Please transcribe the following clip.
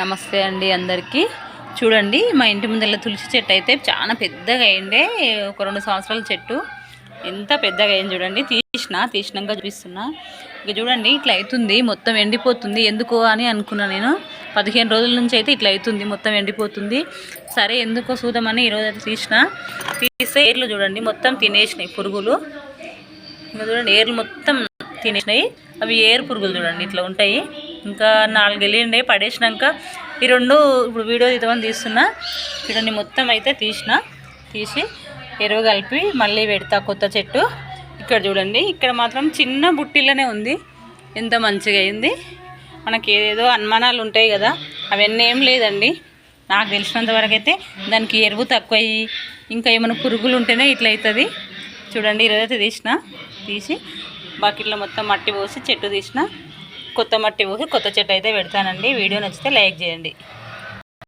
నమస్తే అండి అందరికీ. చూడండి మా ఇంటి ముందర తులసి చెట్టు అయితే చాలా పెద్దగా అయిండే ఒక రెండు సంవత్సరాల చెట్టు. ఎంత పెద్దగా అయింది చూడండి. తీసిన తీసినాక చూపిస్తున్నా. ఇక చూడండి ఇట్లా అవుతుంది మొత్తం ఎండిపోతుంది. ఎందుకు అని అనుకున్నా నేను. పదిహేను రోజుల నుంచి అయితే ఇట్లా అవుతుంది మొత్తం ఎండిపోతుంది. సరే ఎందుకో చూద్దామని ఈరోజు అయితే తీసిన. తీస్తే ఏర్లు చూడండి మొత్తం తినేసినాయి పురుగులు. ఇంకా చూడండి ఏర్లు మొత్తం తినేసినాయి. అవి ఏరు పురుగులు చూడండి ఇట్లా ఉంటాయి. ఇంకా నాలుగు వెళ్ళిండే పడేసినాక ఈ రెండు ఇప్పుడు వీడియో తీద్దామని తీస్తున్నా. చూడండి మొత్తం అయితే తీసిన. తీసి ఎరువు కలిపి మళ్ళీ పెడతా కొత్త చెట్టు. ఇక్కడ చూడండి ఇక్కడ మాత్రం చిన్న బుట్టిలోనే ఉంది. ఎంత మంచిగా అయింది. మనకి ఏదేదో అనుమానాలు ఉంటాయి కదా అవన్నీ ఏం లేదండి. నాకు తెలిసినంత వరకు అయితే దానికి ఎరువు తక్కువ ఇంకా ఏమైనా పురుగులు ఉంటేనే ఇట్లా అవుతుంది. చూడండి ఈరోజైతే తీసిన. తీసి బకెట్లో మొత్తం మట్టి పోసి చెట్టు తీసిన. కొత్త మట్టి ఊహి కొత్త చెట్టు అయితే పెడతానండి. వీడియో నచ్చితే లైక్ చేయండి.